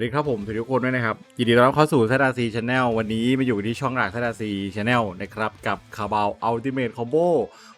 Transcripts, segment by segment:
สวัสดีครับผมทุกคนด้วยนะครับ ยินดีต้อนรับเข้าสู่ z r c Channel วันนี้มาอยู่ที่ช่องหลัก z r c Channel นะครับกับคาบาว Ultimate Combo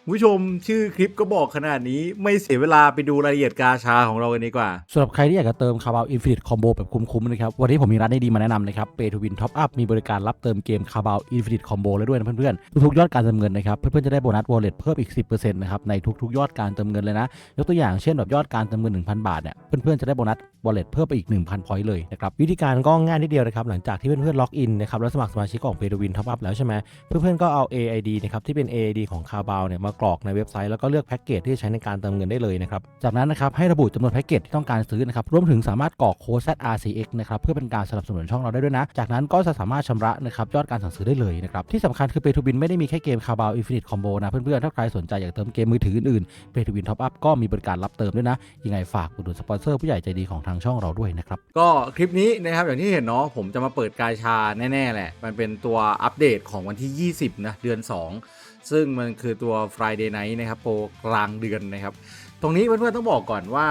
คุณผู้ชมชื่อคลิปก็บอกขนาดนี้ไม่เสียเวลาไปดูรายละเอียดกาชาของเรากันดีกว่าสำหรับใครที่อยากจะเติมคาร์บาวอินฟินิตคอมโบแบบคุ้มๆนะครับ วันนี้ผมมีร้านดีๆมาแนะนำนะครับเปทูวินท็อปอัพมีบริการรับเติมเกมคาร์บาวอินฟินิตคอมโบเลยด้วยนะเพื่อนๆทุกๆยอดการเติมเงินนะครับเพื่อนๆจะได้โบนัสวอลเล็ตเพิ่มอีก 10%นะครับในทุกๆ ยอดการเติมเงินเลยนะยกตัวอย่างเช่นแบบยอดการเติมเงิน 1,000 บาทเนี่ยเพื่อนๆจะได้โบนัสวอลเล็ตเพิ่มไปอีก1,000พอยต์เลยนะครับวิธีการก็ง่ายนิดเดียวนะครับหลังจากที่เพื่อนๆล็อกอินนะครับแล้วสมัครสมาชิกของเปทูวินท็อปอัพแล้วใช่ไหมเพื่อนๆก็เอา AID นะครับที่เป็น AID ของคาร์บาวเนี่ยมากรอกในเว็บไซต์แล้วก็เลือกแพ็กเกจที่ใช้ในการเติมเงินได้เลยนะครับจากนั้นนะครับให้ระบุจำนวนแพ็กเกจที่ต้องการซื้อนะครับรวมถึงสามารถกรอกโค้ด ZRCX นะครับเพื่อเป็นการสนับสนุนช่องเราได้ด้วยนะ จากนั้นก็จะสามารถชำระนะครับยอดการสั่งซื้อได้เลยนะครับที่สำคัญคือ Pay to Win ไม่ได้มีแค่เกม Carabao Infinite Combo นะเพื่อนๆถ้าใครสนใจอยากเติมเกมมือถืออื่นๆ Pay to Win Top Up ก็มีบริการรับเติมด้วยนะยังไงฝากอุดหนุนสปอนเซอร์ผู้ใหญ่ใจดีของทางช่องเราด้วยนะครับก็คลิปนี้นะครับอย่างที่เห็นเนาะผมจะมาเปิดกายชาแน่ๆแหละ มันเป็นตัวอัปเดตของวันที่ 20 นะเดือน 2 ซึ่งมันคือตัว Friday Night นะครับโปรกลางเดือนนะครับ ตรงนี้เพื่อนๆต้องบอกก่อนว่า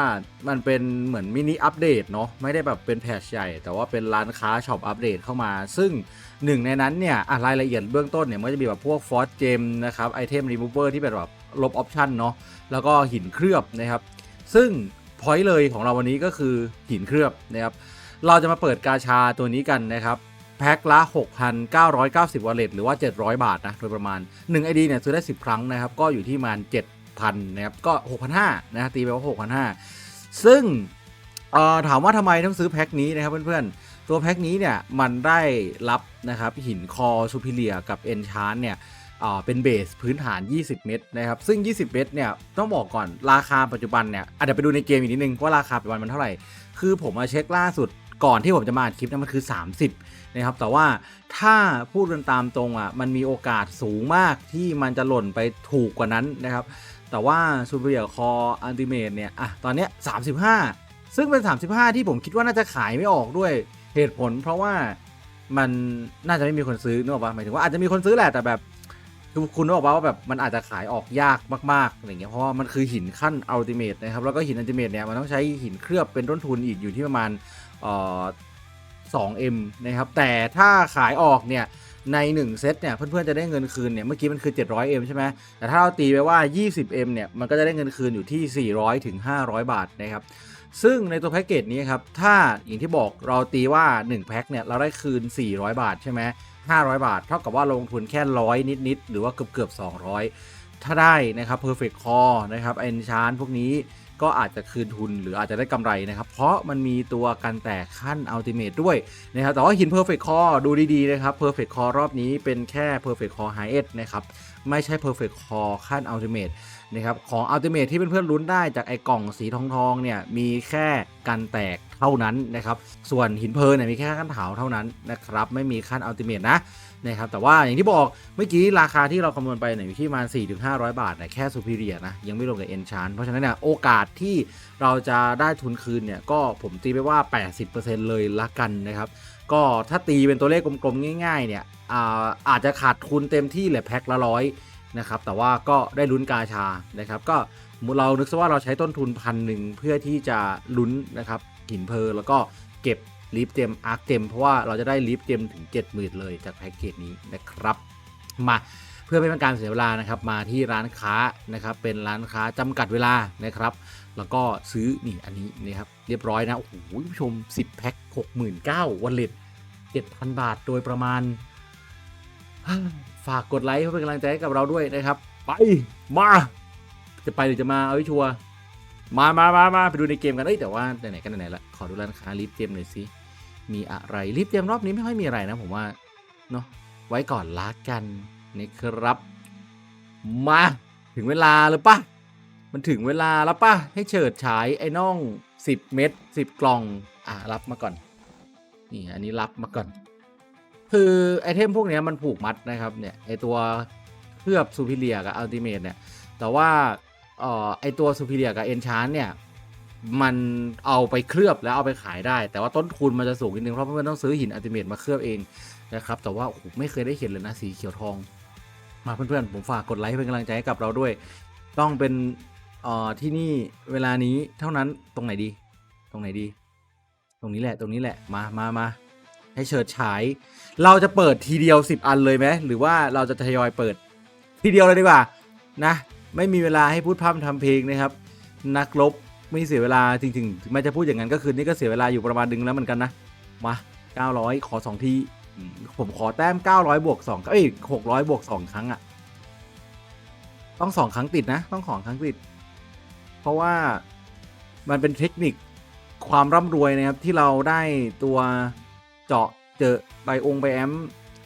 มันเป็นเหมือนมินิอัปเดตเนาะไม่ได้แบบเป็นแพชใหญ่ แต่ว่าเป็นร้านค้าช็อปอัปเดตเข้ามา ซึ่งหนึ่งในนั้นเนี่ยรายละเอียดเบื้องต้นเนี่ยมันก็จะมีแบบพวกฟอสเจมนะครับไอเทมรีมูเวอร์ที่เป็นแบบลบออปชันเนาะแล้วก็หินเคลือบนะครับซึ่งพอยต์เลยของเราวันนี้ก็คือหินเคลือบนะครับ เราจะมาเปิดกาชาตัวนี้กันนะครับ แพ็คละ 6,990วอลเล็ตหรือว่า 700 บาทนะโดยประมาณ 1 ID เนี่ยซื้อได้ 10 ครั้งนะครับ ก็อยู่ที่ประมาณ7,000นะครับก็ 6,500นะตีไปว่า6,500 ซึ่งเอ่อถามว่าทำไมต้องซื้อแพ็คนี้นะครับเพื่อนๆ ตัวแพ็คนี้เนี่ยมันได้รับนะครับหินคอซูพิเลียกับเอนชานเนี่ยเป็นเบสพื้นฐาน 20 เม็ดนะครับ ซึ่ง 20 เม็ดเนี่ย ต้องบอกก่อนราคาปัจจุบันเนี่ยอาจจะเดี๋ยวไปดูในเกมอีกนิดนึงว่าราคาปัจจุบันมันเท่าไหร่ คือผมมาเช็คล่าสุด ก่อนที่ผมจะมาอัดคลิปนะมันคือ 30 นะครับ แต่ว่าถ้าพูดกันตามตรงอะมันมีโอกาสสูงมากที่มันจะหล่นไปถูกกว่านั้นนะครับ แต่ว่าซูเปอร์คออันติเมตเนี่ยอะตอนเนี้ย35 ซึ่งเป็น 35 ที่ผมคิดว่าน่าจะขายไม่ออกด้วยเหตุผล เพราะว่ามันน่าจะไม่มีคนซื้อนึกออกปะหมายถึงว่าอาจจะมีคนซื้อแหละแต่แบบ คือคุณบอกว่าแบบมันอาจจะขายออกยากมากๆอะไรเงี้ยเพราะว่ามันคือหินขั้นอัลติเมทนะครับแล้วก็หินอัลติเมทเนี่ยมันต้องใช้หินเคลือบเป็นต้นทุนอีกอยู่ที่ประมาณเอ่อ 2M นะครับแต่ถ้าขายออกเนี่ยใน 1 เซตเนี่ยเพื่อนๆจะได้เงินคืนเนี่ยเมื่อกี้มันคือ 700M ใช่ไหมแต่ถ้าเราตีไปว่า 20M เนี่ยมันก็จะได้เงินคืนอยู่ที่ 400ถึง500 บาทนะครับซึ่งในตัวแพ็กเกจนี้ครับถ้าอย่างที่บอกเราตีว่า 1 แพ็คเนี่ยเราได้คืน 400 บาทใช่ไหม 500 บาท เท่ากับว่าลงทุนแค่ร้อยนิดๆ หรือว่าเกือบเกือบ200 ถ้าได้นะครับ perfect core นะครับ enchant พวกนี้ก็อาจจะคืนทุนหรืออาจจะได้กำไรนะครับ เพราะมันมีตัวกันแตกขั้น ultimate ด้วยนะครับ แต่ว่าหิน perfect core ดูดีๆนะครับ perfect core รอบนี้เป็นแค่ perfect core high end นะครับ ไม่ใช่ perfect core ขั้น ultimate นะครับของ ultimate ที่เพื่อนๆลุ้นได้จากไอ้กล่องสีทองๆเนี่ยมีแค่กันแตกเท่านั้นนะครับส่วนหินเพลิร์เนี่ยมีแค่ขั้นเถาเท่านั้นนะครับไม่มีขั้น ultimate นะนะครับแต่ว่าอย่างที่บอกเมื่อกี้ราคาที่เราคำนวณไปเนี่ยอยู่ที่ประมาณ 4-500 บาทเนี่ยแค่ superior นะยังไม่รวมกับ enchant เพราะฉะนั้นเนี่ยโอกาสที่เราจะได้ทุนคืนเนี่ยก็ผมตีไปว่า 80%เลยละกันนะครับก็ถ้าตีเป็นตัวเลขกลมๆง่ายๆเนี่ยอาอาจจะขาดทุนเต็มที่แหละแพ็คละร้อย นะครับแต่ว่าก็ได้ลุ้นกาชานะครับ ก็เรานึกซะว่าเราใช้ต้นทุนพันหนึ่งเพื่อที่จะลุ้นนะครับหินเพอร์แล้วก็เก็บลิฟเจมอาร์คเจมเพราะว่าเราจะได้ลิฟเจมถึง 70,000 เลยจากแพ็กเกจนี้นะครับ มาเพื่อไม่เป็นการเสียเวลานะครับมาที่ร้านค้านะครับเป็นร้านค้าจำกัดเวลานะครับ แล้วก็ซื้อนี่อันนี้นะครับเรียบร้อยนะโอ้โหผู้ชม 10 แพ็ค69,000วันเล็ต7,000 บาทโดยประมาณ ฝากกดไลค์เพื่อเป็นกำลังใจให้กับเราด้วยนะครับ ไปมา จะไปหรือจะมาเอาให้ชัวร์มามามามาไปดูในเกมกัน เอ้ยแต่ว่าไหนๆกันไหนๆละขอดูร้านค้าลิฟต์เจมหน่อยสิมีอะไรลิฟต์เจมรอบนี้ไม่ค่อยมีอะไรนะผมว่าเนาะไว้ก่อนละกันนะครับ มาถึงเวลาหรือปะมันถึงเวลาแล้วปะให้เฉิดฉายไอ้น้อง 10 เม็ด10 กล่อง อะรับมาก่อน นี่อันนี้รับมาก่อน คือไอเทมพวกนี้มันผูกมัดนะครับเนี่ยไอตัวเคลือบซูพิเลียกับอัลติเมทเนี่ยแต่ว่าออไอตัวซูพิเลียกับเอนชานเนี่ยมันเอาไปเคลือบแล้วเอาไปขายได้ แต่ว่าต้นทุนมันจะสูงนิดนึงเพราะเพื่อนๆต้องซื้อหินอัลติเมทมาเคลือบเองนะครับแต่ว่าไม่เคยได้เห็นเลยนะสีเขียวทอง มาเพื่อนๆผมฝากกดไลค์เป็นกำลังใจให้กับเราด้วย ต้องเป็นออที่นี่เวลานี้เท่านั้นตรงไหนดี ตรงไหนดี ตรงนี้แหละตรงนี้แหละมามามา ให้เฉิดฉาย เราจะเปิดทีเดียว 10 อันเลยไหมหรือว่าเราจะทยอยเปิด ทีเดียวเลยดีกว่านะ ไม่มีเวลาให้พูดพร่ำทำเพลงนะครับ นักรบไม่เสียเวลาจริงๆไม่จะพูดอย่างนั้นก็คือนี่ก็เสียเวลาอยู่ประมาณดึงแล้วเหมือนกันนะมา900 ขอ 2 ทีผมขอแต้ม 900 บวก2เอ้ย600 บวก 2 ครั้งอะต้อง 2 ครั้งติดนะ ต้องของครั้งติด เพราะว่ามันเป็นเทคนิคความร่ำรวยนะครับ ที่เราได้ตัว เจาะเจอใบองค์ใบแอม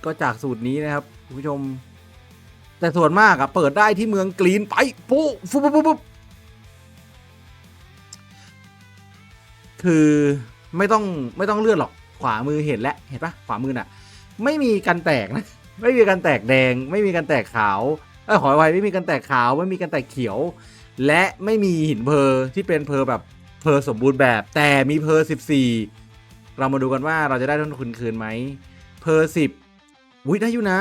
ก็จากสูตรนี้นะครับคุณผู้ชม แต่ส่วนมากอะเปิดได้ที่เมืองกรีนไปปุ๊บปุ๊บปุ๊บปุ๊บคือไม่ต้องไม่ต้องเลื่อนหรอกขวามือเห็นแล้วเห็นปะขวามือน่ะ ไม่มีกันแตกนะไม่มีกันแตกแดง ไม่มีกันแตกขาวเออขออภัยไม่มีกันแตกขาว ไม่มีกันแตกเขียว และไม่มีหินเพอที่เป็นเพอแบบเพอสมบูรณ์แบบ แต่มีเพอ14 เรามาดูกันว่าเราจะได้ต้นทุนคืนไหมเพอร์10อุ้ยได้อยู่นะ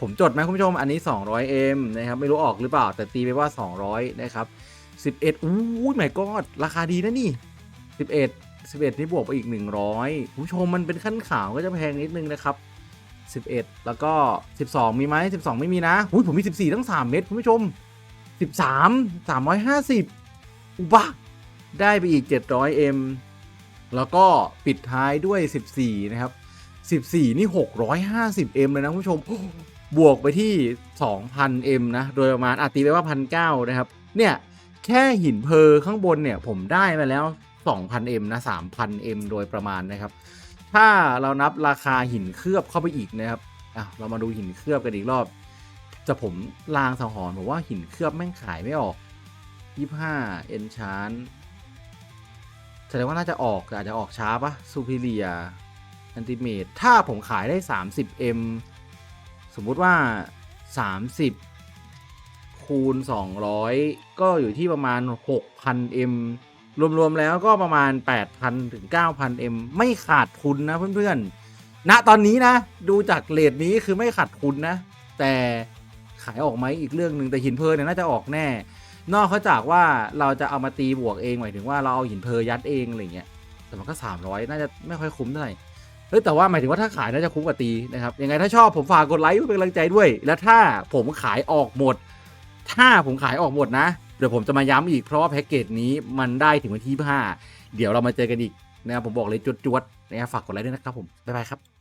ผมจดไหมคุณผู้ชมอันนี้ 200M นะครับไม่รู้ออกหรือเปล่า แต่ตีไปว่า 200 นะครับ 11อู้ยไม่กอดราคาดีนะนี่ 11 11 นี่บวกไปอีก 100คุณผู้ชมมันเป็นขั้นขาวก็จะแพงนิดนึงนะครับ 11 แล้วก็ 12 มีไหม12 ไม่มีนะอุ้ยผมมี 14 ทั้ง 3 เม็ดคุณผู้ชม 13 350อุบะได้ไปอีก 700M แล้วก็ปิดท้ายด้วย 14 นะครับ 14 นี่ 650M เลยนะคุณผู้ชม บวกไปที่ 2,000M นะ โดยประมาณอาตีไปว่า 1,900 นะครับ เนี่ย แค่หินเพอข้างบนเนี่ย ผมได้มาแล้ว 2,000M นะ 3,000M โดยประมาณนะครับ ถ้าเรานับราคาหินเคลือบเข้าไปอีกนะครับอะเรามาดูหินเคลือบกันอีกรอบ จะผมลางสังหรณ์ผมว่าหินเคลือบแม่งขายไม่ออก 25 Enchant แสดงว่าน่าจะออกแต่อาจจะออกช้าปะ Superior Ultimate ถ้าผมขายได้ 30M สมมุติว่า 30 คูณ 200 ก็อยู่ที่ประมาณ 6,000M รวม ๆ แล้วก็ประมาณ 8,000 ถึง 9,000M ไม่ขาดทุนนะเพื่อน ๆ ณ ตอนนี้นะ ดูจากเลทนี้คือไม่ขาดทุนนะ แต่ขายออกไหมอีกเรื่องหนึ่งแต่หินเพลินเนี่ยน่าจะออกแน่ นอกจากว่าเราจะเอามาตีบวกเองหมายถึงว่าเราเอาหินเพลยัดเองอะไรเงี้ยแต่มันก็ 300 น่าจะไม่ค่อยคุ้มเท่าไหร่เฮ้ยแต่ว่าหมายถึงว่าถ้าขายน่าจะคุ้มกว่าตีนะครับยังไงถ้าชอบผมฝากกดไลค์เพื่อเป็นกำลังใจด้วย แล้วถ้าผมขายออกหมด ถ้าผมขายออกหมดนะ เดี๋ยวผมจะมาย้ำอีกเพราะว่าแพ็กเกจนี้มันได้ถึงวันที่5เดี๋ยวเรามาเจอกันอีกนะครับผมบอกเลยจวดๆนะครับฝากกดไลค์ด้วยนะครับผมบ๊ายบายครับ